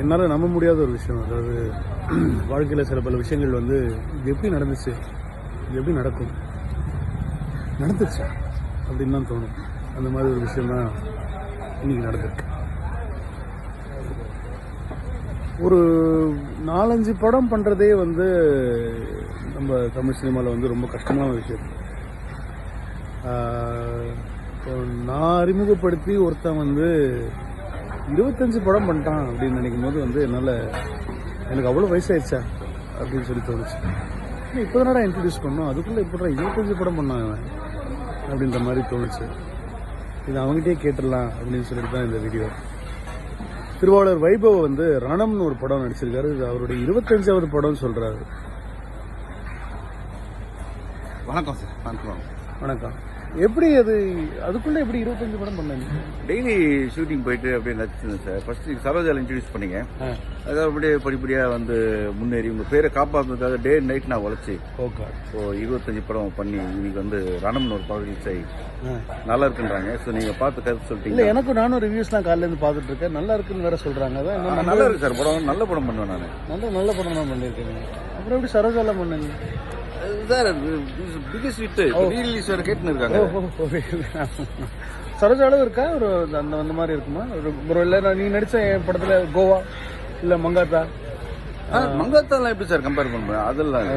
என்னால் நம்ப முடியாத ஒரு விஷயம். அதாவது வாழ்க்கையில் சில பல விஷயங்கள் வந்து இது எப்படி நடந்துச்சு? இது எப்படி நடக்கும்? நடந்துச்சா? அப்படின்னு தான் தோணும். அந்த மாதிரி ஒரு விஷயம் தான் இன்னைக்கு நடந்திருக்கு. ஒரு நாலஞ்சு படம் பண்ணுறதே வந்து நம்ம தமிழ் சினிமாவில் வந்து ரொம்ப கஷ்டமான விஷயம். இப்போ நான் அறிமுகப்படுத்தி ஒருத்தன் வந்து இருபத்தஞ்சு படம் பண்ணிட்டான் அப்படின்னு நினைக்கும் போது வந்து என்னால் எனக்கு அவ்வளோ வயசாயிடுச்சா அப்படின்னு சொல்லி தோணுச்சு. இப்போ தானடா இன்ட்ரடியூஸ் பண்ணோம். அதுக்குள்ளே இப்போ இருபத்தஞ்சு படம் பண்ணாங்க அப்படின்ற மாதிரி தோணுச்சு. இது அவங்ககிட்டயே கேட்டுடலாம் அப்படின்னு சொல்லிட்டு தான் இந்த வீடியோ திருவாளர் வைபவ் வந்து ரணம்னு ஒரு படம் நடிச்சிருக்காரு. இது அவருடைய இருபத்தஞ்சாவது படம் சொல்றாரு. வணக்கம் சார். வணக்கம். வணக்கம். எப்படி அது அதுக்குள்ள எப்படி இருபத்தஞ்சு படம் பண்ணாங்க? டெய்லி ஷூட்டிங் போயிட்டு அப்படியே நடிச்சிருந்தேன் சார். ஃபர்ஸ்ட் சரோஜால இன்ட்ரடியூஸ் பண்ணீங்க. ஆ, அது அப்படியே படிப்படியாக வந்து முன்னேறி உங்கள் பேரை காப்பாற்றுறதுக்காக டே நைட் நான் உழைச்சி ஓகே ஸோ இருபத்தஞ்சு படம் பண்ணி இன்னைக்கு வந்து ரணம்னு ஒரு படம் ஆகி. ஆ. நல்லா இருக்குன்றாங்க. ஸோ நீங்கள் பார்த்து கருத்து இல்ல சொல்லிட்டீங்க எனக்கும் நானும் ரிவ்யூஸ்லாம் காலையில இருந்து பார்த்துட்டு இருக்கேன். நல்லா இருக்குன்னு வேற சொல்றாங்க. அதான் நல்ல இருக்கு சார். படம் நல்ல படம் பண்ணுவேன் நான். நல்ல நல்ல படம் தான் பண்ணியிருக்கீங்க. அப்புறம் எப்படி சரோஜாலாம் பண்ணீங்க? சார் பிகஸ்ட் ஹிட் கேட்டுன்னு இருக்காங்க. சரோஜாலும் இருக்கா ஒரு அந்த அந்த மாதிரி இருக்குமா ஒரு இல்ல நீ நடிச்ச என் படத்துல கோவா இல்ல மங்காத்தா மங்காத்தாலாம் எப்படி சார் கம்பேர் பண்ணுவேன் அதெல்லாம்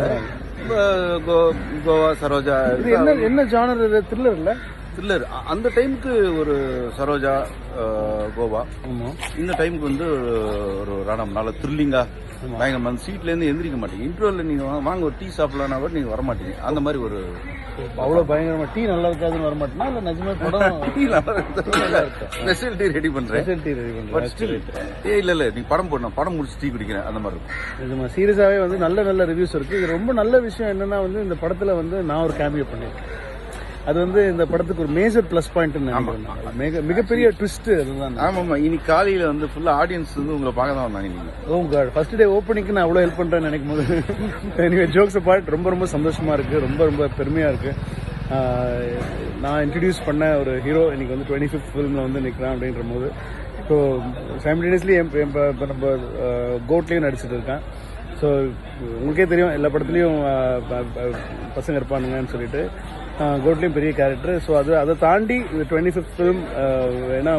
கோவா சரோஜா இது என்ன என்ன ஜானர் இது த்ரில்லர் இல்ல த்ரில்லர் அந்த டைமுக்கு ஒரு சரோஜா கோவா இந்த டைமுக்கு வந்து ஒரு- ஒரு ரணம் நல்ல த்ரில்லிங்கா பயங்கரமா அந்த சீட்ல இருந்து எந்திரிக்க மாட்டீங்க இன்டர்வல்ல நீங்க வா- வாங்க ஒரு டீ சாப்பிடலாம்னா கூட நீங்க வர மாட்டீங்க அந்த மாதிரி ஒரு அவ்வளவு பயங்கரமா டீ நல்லா இருக்காதுன்னு வர மாட்டேனா இல்ல நிஜமே படம் டீ ஸ்பெஷல் டீ ரெடி பண்றேன். ஸ்பெஷல் டீ ரெடி பண்ணுறேன் ஏ இல்ல இல்ல நீ படம் போடணும். படம் முடிச்சு டீ குடிக்கிறேன். அந்த மாதிரி இருக்கும். நிஜமா சீரியஸாவே வந்து நல்ல நல்ல ரிவ்யூஸ் இருக்கு. இது ரொம்ப நல்ல விஷயம் என்னன்னா வந்து இந்த படத்துல வந்து நான் ஒரு கேமியோ பண்ணிருக்கேன். அது வந்து இந்த படத்துக்கு ஒரு மேஜர் ப்ளஸ் பாயிண்ட். மிக மிகப்பெரிய ட்விஸ்ட் அதுதான் ஆமா ஆமா இன்னைக்கு காலையில வந்து ஃபுல்லா ஆடியன்ஸ் வந்து உங்களை பார்க்க தான் வந்தாங்க நீங்க ஓ காட் ஃபர்ஸ்ட் டே ஓப்பனிங்க்கு நான் அவ்வளோ ஹெல்ப் பண்ணுறேன்னு நினைக்கும் போது. எனிவே ஜோக்ஸ் அப்பார்ட் ரொம்ப ரொம்ப சந்தோஷமா இருக்கு. ரொம்ப ரொம்ப பெருமையா இருக்கு. நான் இன்ட்ரடியூஸ் பண்ண ஒரு ஹீரோ இன்னைக்கு வந்து டுவெண்ட்டி ஃபிஃப்த் ஃபிலிமில் வந்து நிற்கிறான் அப்படின்ற போது. ஸோ சைமல்டேனியஸ்லி இப்போ நம்ம கோட்லேயும் நடிச்சிட்டு இருக்கேன். ஸோ உங்களுக்கே தெரியும் எல்லா படத்துலையும் பசங்க இருப்பானுங்கன்னு சொல்லிட்டு. கோட்லேயும் பெரிய கேரக்டர் ஸோ அது அதை தாண்டி இது டுவெண்ட்டி ஃபிஃப்த் ஃபிலிம் ஏன்னா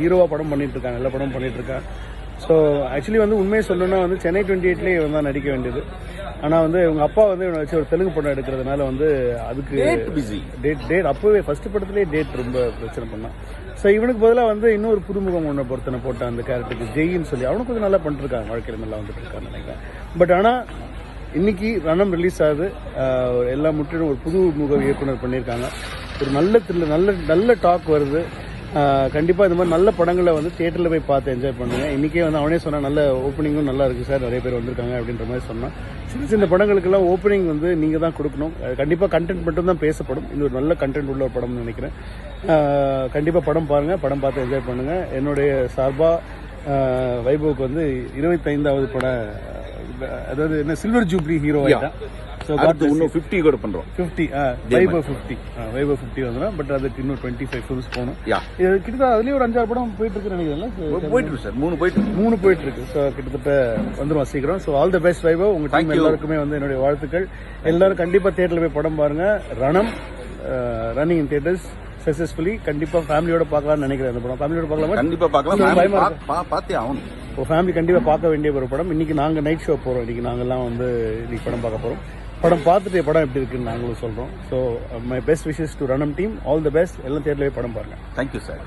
ஹீரோவாக படம் பண்ணிட்டு இருக்காங்க எல்லா படமும் பண்ணிட்டு இருக்கான். ஸோ ஆக்சுவலி வந்து உண்மையை சொல்லணும்னா வந்து சென்னை டுவெண்ட்டி எயிட்லேயே இவன் தான் நடிக்க வேண்டியது. ஆனால் வந்து இவங்க அப்பா வந்து இவனை வச்சு ஒரு தெலுங்கு படம் எடுக்கிறதுனால வந்து அதுக்கு பிஸி டேட் டேட் அப்போவே ஃபர்ஸ்ட் படத்துலேயே டேட் ரொம்ப பிரச்சனை பண்ணான். ஸோ இவனுக்கு பதிலாக வந்து இன்னொரு புதுமுகம் ஒன்று பொறுத்தனை போட்டான் அந்த கேரக்டருக்கு ஜெயின்னு சொல்லி. அவனுக்கு கொஞ்சம் நல்லா பண்ணிருக்காங்க வாழ்க்கையில் நல்லா வந்துட்டு இருக்கான்னு நினைக்கிறேன். பட் ஆனால் இன்னைக்கு ரணம் ரிலீஸ் ஆகுது. எல்லா முற்றிலும் ஒரு புது முக இயக்குனர் பண்ணியிருக்காங்க. ஒரு நல்ல த்ரில்லர் நல்ல நல்ல டாக் வருது. கண்டிப்பாக இந்த மாதிரி நல்ல படங்களை வந்து தேட்டரில் போய் பார்த்து என்ஜாய் பண்ணுங்கள் இன்றைக்கே வந்து அவனே சொன்னால் நல்ல ஓப்பனிங்கும் நல்லா இருக்குது சார். நிறைய பேர் வந்திருக்காங்க அப்படின்ற மாதிரி சொன்னான் சின்ன சின்ன படங்களுக்கெல்லாம் ஓப்பனிங் வந்து நீங்கள் தான் கொடுக்கணும். கண்டிப்பாக கண்டென்ட் மட்டும் தான் பேசப்படும். இது ஒரு நல்ல கண்டென்ட் உள்ள ஒரு படம்னு நினைக்கிறேன். கண்டிப்பாக படம் பாருங்கள் படம் பார்த்து என்ஜாய் பண்ணுங்கள் என்னுடைய சார்பாக வைபவுக்கு வந்து இருபத்தைந்தாவது பட அதாவது என்ன சில்வர் ஜூப்ளி ஹீரோ ஸோ அடுத்து இன்னும் 50 கூட பண்றோம். Fifty Vaibhav fifty Vaibhav fifty வந்துடும் பட் அதுக்கு இன்னும் டுவெண்ட்டி ஃபைவ் ஃபிலிம்ஸ் போகணும் இது கிட்டத்தட்ட அதுலயும் ஒரு அஞ்சாறு படம் போயிட்டு இருக்கு நினைக்கிறேன் போயிட்டு இருக்கு சார். மூணு போயிட்டு இருக்கு. மூணு போயிட்டு இருக்கு ஸோ கிட்டத்தட்ட வந்துரும் சீக்கிரம். So all the best Vaibhav உங்க Thank டீம். எல்லாருக்குமே வந்து என்னுடைய வாழ்த்துக்கள். எல்லாரும் கண்டிப்பா தியேட்டர்ல போய் படம் பாருங்க. Ranam running in theatres successfully கண்டிப்பா ஃபேமிலியோட பார்க்கலாம்னு நினைக்கிறேன் அந்த படம். ஃபேமிலியோட பார்க்கலாமா? கண்டிப்பா பார்க்கலாம். பார்த்தே ஆகணும். இப்போ ஃபேமிலி கண்டிப்பாக பார்க்க வேண்டிய ஒரு படம். இன்றைக்கி நாங்கள் நைட் ஷோ போகிறோம் இன்றைக்கி நாங்கள்லாம் வந்து இன்னைக்கு படம் பார்க்க போகிறோம் படம் பார்த்துட்டு படம் எப்படி இருக்குன்னு நாங்களும் சொல்கிறோம் so my best wishes to Ranam team all the best எல்லாம் தியேட்டர்ல படம் பாருங்கள் தேங்க்யூ சார்